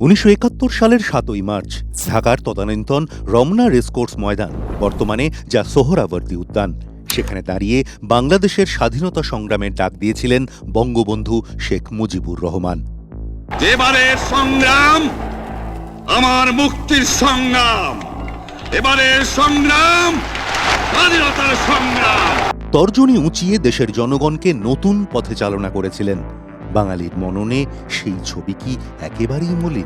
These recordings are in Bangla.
উনিশশো একাত্তর সালের সাতই মার্চ ঢাকার তদানীন্তন রমনা রেসকোর্স ময়দান বর্তমানে যা সোহরাবর্তী উদ্যান। সেখানে দাঁড়িয়ে বাংলাদেশের স্বাধীনতা সংগ্রামের ডাক দিয়েছিলেন বঙ্গবন্ধু শেখ মুজিবুর রহমান। এবারের সংগ্রাম আমার মুক্তির সংগ্রাম। এবারের সংগ্রাম স্বাধীনতার সংগ্রাম। তর্জনী উঁচিয়ে দেশের জনগণকে নতুন পথে চালনা করেছিলেন। বাঙালির মননে সেই ছবি কি একেবারেই মলিন?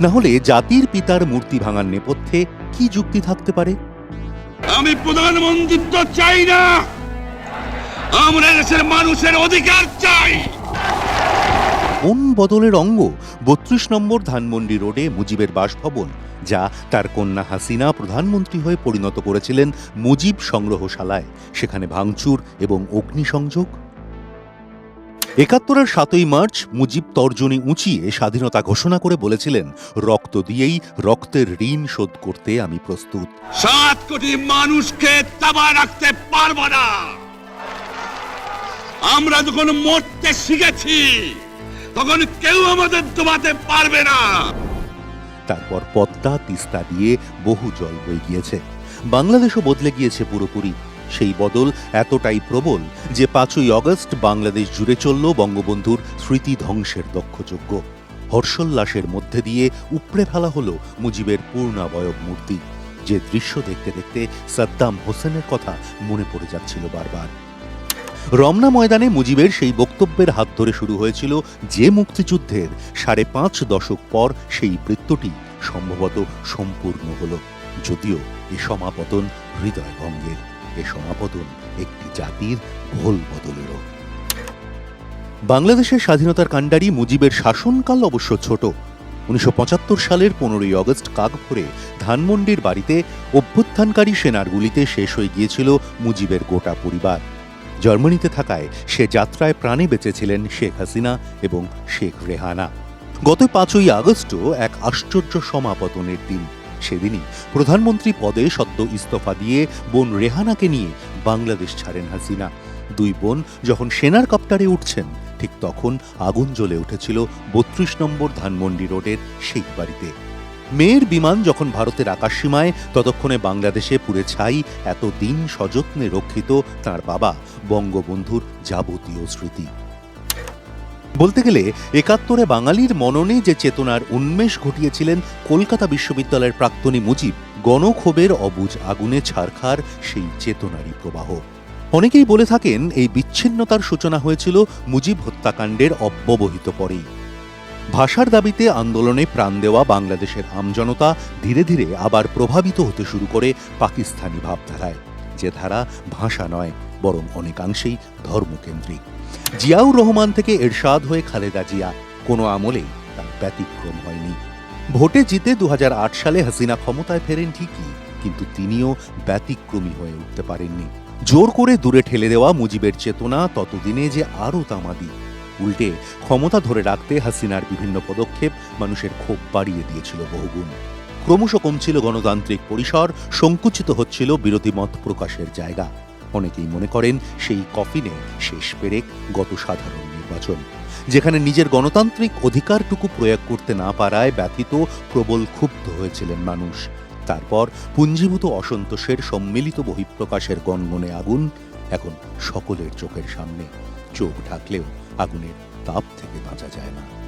না হলে জাতির পিতার মূর্তি ভাঙার নেপথ্যে কি যুক্তি থাকতে পারে? আমি প্রধানমন্ত্রিত্ব চাই না। আমরা দেশের মানুষের অধিকার চাই। কোন বদলের অঙ্গ? বত্রিশ নম্বর ধানমন্ডি রোডে মুজিবের বাসভবন যা তার কন্যা হাসিনা প্রধানমন্ত্রী হয়ে পরিণত করেছিলেন মুজিব সংগ্রহশালায়। সেখানে ভাঙচুর এবং অগ্নিসংযোগ। একাত্তরের সাতই মার্চ মুজিব তর্জনী উঁচিয়ে স্বাধীনতা ঘোষণা করে বলেছিলেন রক্ত দিয়েই রক্তের ঋণ শোধ করতে আমি প্রস্তুত। সাত কোটি মানুষকে তাবা রাখতে পারব না। আমরা যখন মরতে শিখেছি তখন কেউ আমাদের দোবাতে পারবে না। তারপর পদ্মা তিস্তা দিয়ে বহু জল বয়ে গিয়েছে। বাংলাদেশও বদলে গিয়েছে পুরোপুরি। সেই বদল এতটাই প্রবল যে পাঁচই অগস্ট বাংলাদেশ জুড়ে চলল বঙ্গবন্ধুর স্মৃতি ধ্বংসের দক্ষযজ্ঞ। হর্ষোল্লাসের মধ্যে দিয়ে উপড়ে ফেলা হলো মুজিবের পূর্ণাবয়ব মূর্তি। যে দৃশ্য দেখতে দেখতে সাদ্দাম হোসেনের কথা মনে পড়ে যাচ্ছিল বারবার। রমনা ময়দানে মুজিবের সেই বক্তব্যের হাত ধরে শুরু হয়েছিল যে মুক্তিযুদ্ধের সাড়ে পাঁচ দশক পর সেই বৃত্তটি সম্ভবত সম্পূর্ণ হল, যদিও এ সমাপতন হৃদয় ভঙ্গের এ সমাপতন একটি জাতির ভোল বদলেরও। বাংলাদেশের স্বাধীনতার কাণ্ডারি মুজিবের শাসনকাল অবশ্য ছোট। উনিশশো পঁচাত্তর সালের পনেরোই অগস্ট কাকভোরে ধানমন্ডির বাড়িতে অভ্যুত্থানকারী সেনার গুলিতে শেষ হয়ে গিয়েছিল মুজিবের গোটা পরিবার। জার্মানিতে থাকায় সে যাত্রায় প্রাণে বেঁচেছিলেন শেখ হাসিনা এবং শেখ রেহানা। গত পাঁচই আগস্টও এক আশ্চর্য সমাপতনের দিন। সেদিনই প্রধানমন্ত্রী পদে সদ্য ইস্তফা দিয়ে বোন রেহানাকে নিয়ে বাংলাদেশ ছাড়েন হাসিনা। দুই বোন যখন সেনার কপ্টারে উঠছেন, ঠিক তখন আগুন জ্বলে উঠেছিল বত্রিশ নম্বর ধানমন্ডি রোডের সেই বাড়িতে। মেয়ের বিমান যখন ভারতের আকাশসীমায়, ততক্ষণে বাংলাদেশে পুড়ে ছাই, এতদিন সযত্নে রক্ষিত তার বাবা, বঙ্গবন্ধুর যাবতীয় স্মৃতি। বলতে গেলে, একাত্তরে বাঙালির মননে যে চেতনার উন্মেষ ঘটিয়েছিলেন কলকাতা বিশ্ববিদ্যালয়ের প্রাক্তনী মুজিব, গণক্ষোভের অবুজ আগুনে ছারখার সেই চেতনারই প্রবাহ। অনেকেই বলে থাকেন, এই বিচ্ছিন্নতার সূচনা হয়েছিল মুজিব হত্যাকাণ্ডের অব্যবহিত পরেই। ভাষার দাবিতে আন্দোলনে প্রাণ দেওয়া বাংলাদেশের আমজনতা ধীরে ধীরে আবার প্রভাবিত হতে শুরু করে পাকিস্তানি ভাবধারায়। যে ধারা ভাষা নয়, বরং অনেকাংশেই ধর্মকেন্দ্রিক। জিয়াউর রহমান থেকে এরশাদ হয়ে খালেদা জিয়া, কোনো আমলেই তার ব্যতিক্রম হয়নি। ভোটে জিতে দু হাজার আট সালে হাসিনা ক্ষমতায় ফেরেন ঠিকই, কিন্তু তিনিও ব্যতিক্রমী হয়ে উঠতে পারেননি। জোর করে দূরে ঠেলে দেওয়া মুজিবের চেতনা ততদিনে যে আরও তামাদি উল্টে ক্ষমতা ধরে রাখতে হাসিনার বিভিন্ন পদক্ষেপ মানুষের ক্ষোভ বাড়িয়ে দিয়েছিল বহুগুণ। ক্রমশ কমছিল গণতান্ত্রিক পরিসর, সংকুচিত হচ্ছিল বিরোধী মত প্রকাশের জায়গা। অনেকেই মনে করেন সেই কফিনে শেষ পেরেক গত সাধারণ নির্বাচন, যেখানে নিজের গণতান্ত্রিক অধিকারটুকু প্রয়োগ করতে না পারায় ব্যথিত, প্রবল, ক্ষুব্ধ হয়েছিলেন মানুষ। তারপর পুঞ্জীভূত অসন্তোষের সম্মিলিত বহিঃপ্রকাশের গনগনে আগুন এখন সকলের চোখের সামনে। চোখ ঢাকলেও আগুনের তাপ থেকে বাঁচা যায় না।